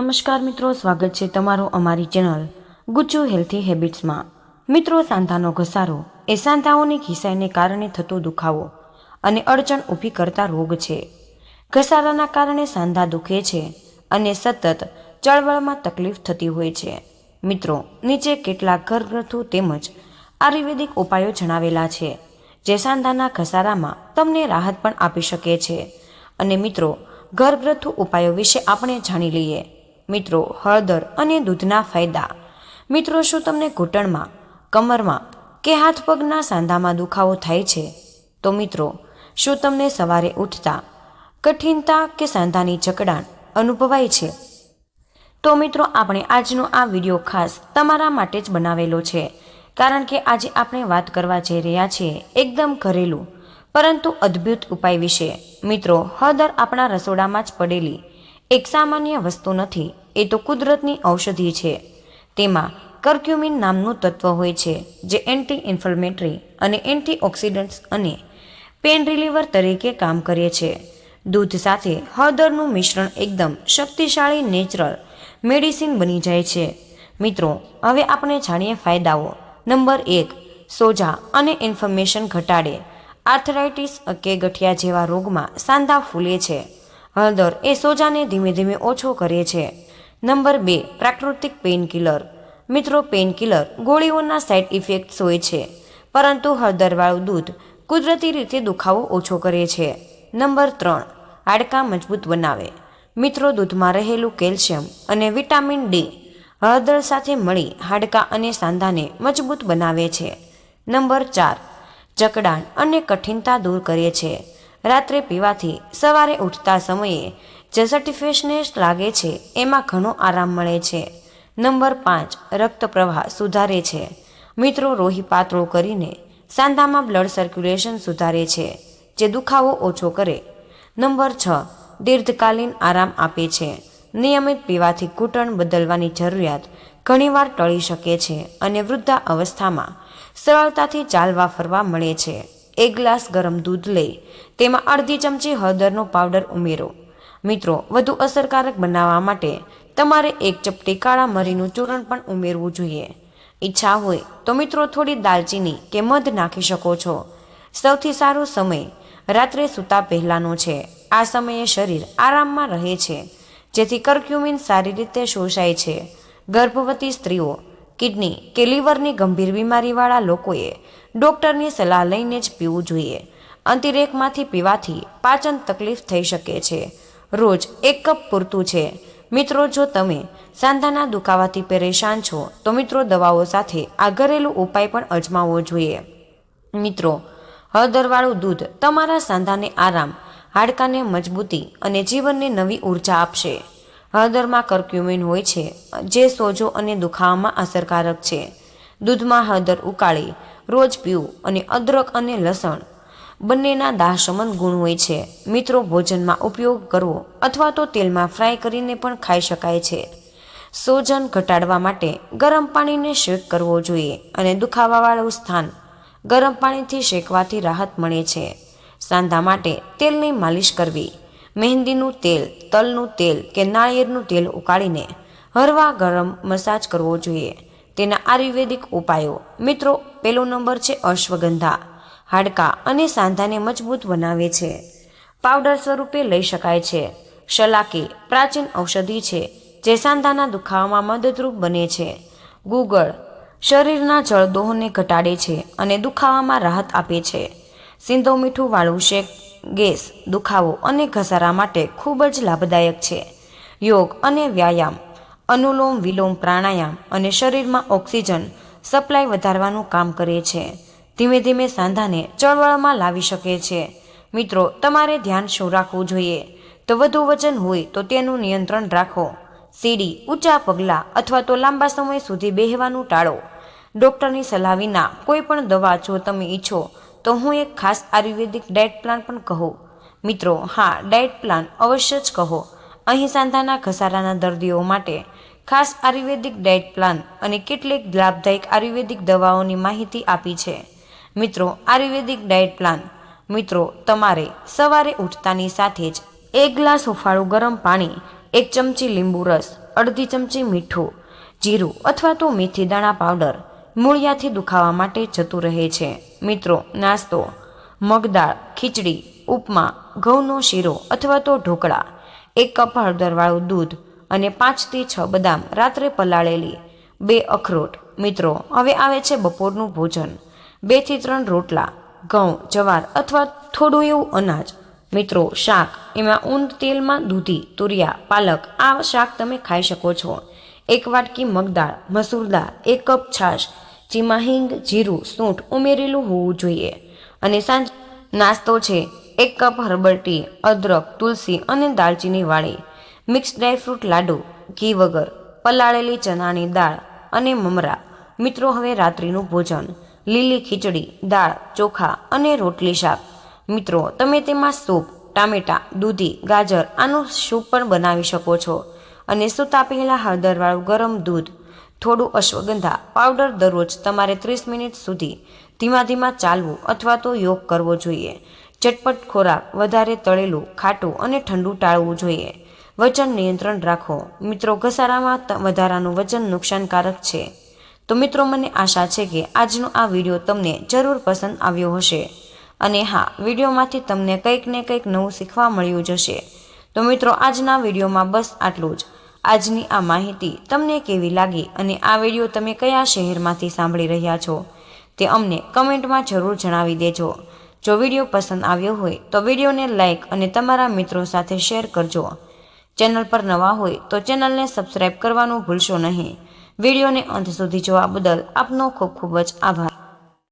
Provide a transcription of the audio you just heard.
નમસ્કાર મિત્રો, સ્વાગત છે તમારું અમારી ચેનલ ગુજ્જુ હેલ્થી હેબિટ્સમાં. મિત્રો, સાંધાનો ઘસારો એ સાંધાઓની ખિસાઈને કારણે થતો દુખાવો અને અડચણ ઊભી કરતા રોગ છે. ઘસારાના કારણે સાંધા દુખે છે અને સતત ચળવળમાં તકલીફ થતી હોય છે. મિત્રો, નીચે કેટલાક ઘરગથ્થુ તેમજ આયુર્વેદિક ઉપાયો જણાવેલા છે, જે સાંધાના ઘસારામાં તમને રાહત પણ આપી શકે છે. અને મિત્રો ઘરગથ્થુ ઉપાયો વિશે આપણે જાણી લઈએ. મિત્રો, હળદર અને દૂધના ફાયદા. મિત્રો, શું તમને ઘૂંટણમાં, કમરમાં કે હાથ પગના સાંધામાં દુખાવો થાય છે? તો મિત્રો, શું તમને સવારે ઉઠતા કઠિનતા કે સાંધાની જકડાણ અનુભવાય છે? તો મિત્રો, આપણે આજનો આ વીડિયો ખાસ તમારા માટે જ બનાવેલો છે. કારણ કે આજે આપણે વાત કરવા જઈ રહ્યા છીએ એકદમ ઘરેલું, પરંતુ અદ્ભુત ઉપાય વિશે. મિત્રો, હળદર આપણા રસોડામાં જ પડેલી એક સામાન્ય વસ્તુ નથી, એ તો કુદરતની ઔષધિ છે. તેમાં કર્ક્યુમિન નામનું તત્વ હોય છે, જે એન્ટી ઇન્ફ્લેમેટરી અને એન્ટીઓક્સિડન્ટ્સ અને પેન રિલીવર તરીકે કામ કરે છે. દૂધ સાથે હળદરનું મિશ્રણ એકદમ શક્તિશાળી નેચરલ મેડિસિન બની જાય છે. મિત્રો, હવે આપણે જાણીએ ફાયદાઓ. નંબર એક, સોજા અને ઇન્ફર્મેશન ઘટાડે. આર્થરાઇટિસ કે ગઠિયા જેવા રોગમાં સાંધા ફૂલે છે. હળદર એ સોજાને ધીમે ધીમે ઓછો કરે છે. નંબર બે, પ્રાકૃતિક પેઇનકિલર મિત્રો પેઇનકિલર ગોળીઓના સાઇડ ઇફેક્ટ્સ હોય છે, પરંતુ હળદરવાળું દૂધ કુદરતી રીતે દુખાવો ઓછો કરે છે. નંબર ત્રણ, હાડકાં મજબૂત બનાવે. મિત્રો, દૂધમાં રહેલું કેલ્શિયમ અને વિટામિન ડી હળદર સાથે મળી હાડકાં અને સાંધાને મજબૂત બનાવે છે. નંબર ચાર ચકડાણ અને કઠિનતા દૂર કરે છે. રાત્રે પીવાથી સવારે ઉઠતા સમયે જે સર્ટિફિકેશનેસ લાગે છે, એમાં ઘણો આરામ મળે છે. નંબર પાંચ, રક્ત પ્રવાહ સુધારે છે. મિત્રો, રોહી પાતળો કરીને સાંધામાં બ્લડ સર્ક્યુલેશન સુધારે છે, જે દુખાવો ઓછો કરે. નંબર છ, દીર્ઘકાલીન આરામ આપે છે. નિયમિત પીવાથી ઘૂંટણ બદલવાની જરૂરિયાત ઘણીવાર ટળી શકે છે અને વૃદ્ધા અવસ્થામાં સરળતાથી ચાલવા ફરવા મળે છે. એક ગ્લાસ ગરમ દૂધ લઈ તેમાં અડધી ચમચી હળદરનો પાવડર ઉમેરો. મિત્રો, વધુ અસરકારક બનાવવા માટે તમારે એક ચપટી કાળા મરીનું ચૂર્ણ પણ ઉમેરવું જોઈએ. ઈચ્છા હોય તો મિત્રો થોડી દાલચીની કે મધ નાખી શકો છો. સૌથી સારો સમય રાત્રે સૂતા પહેલાંનો છે. આ સમયે શરીર આરામમાં રહે છે, જેથી કર્ક્યુમિન સારી રીતે શોષાય છે. ગર્ભવતી સ્ત્રીઓ, કિડની કે લીવરની ગંભીર બીમારીવાળા લોકોએ ડૉક્ટરની સલાહ લઈને જ પીવું જોઈએ. અંતિરેકમાંથી પીવાથી પાચન તકલીફ થઈ શકે છે. રોજ એક કપ પૂરતું છે. મિત્રો, જો તમે સાંધાના દુખાવાથી પરેશાન છો, તો મિત્રો, દવાઓ સાથે આ ઘરેલું ઉપાય પણ અજમાવવો જોઈએ. મિત્રો, હળદરવાળું દૂધ તમારા સાંધાને આરામ, હાડકાને મજબૂતી અને જીવનને નવી ઊર્જા આપશે. હળદરમાં કર્ક્યુમિન હોય છે, જે સોજો અને દુખાવામાં અસરકારક છે. દૂધમાં હળદર ઉકાળી રોજ પીવું અને અદરક અને લસણ. બંનેના દાહશમન ગુણ હોય છે. મિત્રો, ભોજનમાં ઉપયોગ કરવો અથવા તો તેલમાં ફ્રાય કરીને પણ ખાઈ શકાય છે. સોજન ઘટાડવા માટે ગરમ પાણીને શેક કરવો જોઈએ અને દુખાવાવાળું સ્થાન ગરમ પાણીથી શેકવાથી રાહત મળે છે. સાંધા માટે તેલની માલિશ કરવી. મહેંદીનું તેલ, તલનું તેલ કે નાળિયેરનું તેલ ઉકાળીને હળવા ગરમ મસાજ કરવો જોઈએ. તેના આયુર્વેદિક ઉપાયો. મિત્રો, પહેલો નંબર છે અશ્વગંધા. હાડકાં અને સાંધાને મજબૂત બનાવે છે. પાવડર સ્વરૂપે લઈ શકાય છે. શલાકી પ્રાચીન ઔષધિ છે જે સાંધાના દુખાવામાં મદદરૂપ બને છે. ગુગળ શરીરના જળદોહને ઘટાડે છે અને દુખાવામાં રાહત આપે છે. સિંધો મીઠું વાળું શેક, ગેસ, દુખાવો અને ઘસારા માટે ખૂબ જ લાભદાયક છે. યોગ અને વ્યાયામ અનુલોમ વિલોમ પ્રાણાયામ અને શરીરમાં ઓક્સિજન સપ્લાય વધારવાનું કામ કરે છે. ધીમે ધીમે સાંધાને ચળવળમાં લાવી શકે છે. મિત્રો, તમારે ધ્યાન શું રાખવું જોઈએ? તો વધુ વજન હોય તો તેનું નિયંત્રણ રાખો. સીડી, ઊંચા પગલાં અથવા તો લાંબા સમય સુધી બેહવાનું ટાળો. ડૉક્ટરની સલાહ વિના કોઈ પણ દવા જો તમે ઈચ્છો, તો હું એક ખાસ આયુર્વેદિક ડાયટ પ્લાન પણ કહું. મિત્રો, હા, ડાયટ પ્લાન અવશ્ય જ કહો. અહીં સાંધાના ઘસારાના દર્દીઓ માટે ખાસ આયુર્વેદિક ડાયટ પ્લાન અને કેટલીક લાભદાયક આયુર્વેદિક દવાઓની માહિતી આપી છે. મિત્રો, આયુર્વેદિક ડાયટ પ્લાન મિત્રો, તમારે સવારે ઉઠતાની સાથે જ એક ગ્લાસ હુંફાળું ગરમ પાણી, એક ચમચી લીંબુ રસ, અડધી ચમચી મીઠું, જીરું અથવા તો મેથી દાણા પાવડર મૂળિયાથી દુખાવા માટે જતું રહે છે. મિત્રો, નાસ્તો મગદાળ ખીચડી, ઉપમા, ઘઉંનો શીરો અથવા તો ઢોકળા, એક કપ હળદરવાળું દૂધ અને પાંચથી છ બદામ રાત્રે પલાળેલી. બે અખરોટ. મિત્રો, હવે આવે છે બપોરનું ભોજન. બેથી ત્રણ રોટલા, ઘઉં, જવાર અથવા થોડું એવું અનાજ. મિત્રો, શાક. એમાં ઊંધ તેલમાં દૂધી, તુરિયા, પાલક, આ શાક તમે ખાઈ શકો છો. એક વાટકી મગદાળ મસૂર દાળ, એક કપ છાશ. જેમાં હિંગ, જીરું, સૂંઠ ઉમેરેલું હોવું જોઈએ. અને સાંજ નાસ્તો છે. એક કપ હર્બલ ટી, અદરક, તુલસી અને દાલચીની વાળી. મિક્સ ડ્રાયફ્રૂટ લાડુ, ઘી વગર, પલાળેલી ચણાની દાળ અને મમરા. મિત્રો, હવે રાત્રિનું ભોજન. લીલી ખીચડી, દાળ, ચોખા અને રોટલી શાક. મિત્રો, તમે તેમાં સૂપ, ટામેટાં, દૂધી, ગાજર આનું સૂપ પણ બનાવી શકો છો અને સૂતા પહેલાં હળદરવાળું ગરમ દૂધ, થોડું અશ્વગંધા પાવડર દરરોજ તમારે ત્રીસ મિનિટ સુધી ધીમા ધીમા ચાલવું અથવા તો યોગ કરવો જોઈએ. ચટપટ ખોરાક વધારે તળેલું, ખાટું અને ઠંડુ ટાળવું જોઈએ. વજન નિયંત્રણ રાખો. મિત્રો, ઘસારામાં વધારાનું વજન નુકસાનકારક છે. તો મિત્રો, મને આશા છે કે આજનો આ વીડિયો તમને જરૂર પસંદ આવ્યો હશે. અને હા, વિડીયોમાંથી તમને કંઈક ને કંઈક નવું શીખવા મળ્યું જશે તો મિત્રો, આજના વિડીયોમાં બસ આટલું જ. આજની આ માહિતી તમને કેવી લાગી અને આ વીડિયો તમે કયા શહેરમાંથી સાંભળી રહ્યા છો? તે અમને કમેન્ટમાં જરૂર જણાવી દેજો. જો વીડિયો પસંદ આવ્યો હોય તો વિડીયોને લાઇક અને તમારા મિત્રો સાથે શેર કરજો. ચેનલ પર નવા હોય તો ચેનલને સબસ્ક્રાઈબ કરવાનું ભૂલશો નહીં. વિડીયોને અંત સુધી જોવા બદલ આપનો ખૂબ ખૂબ જ આભાર.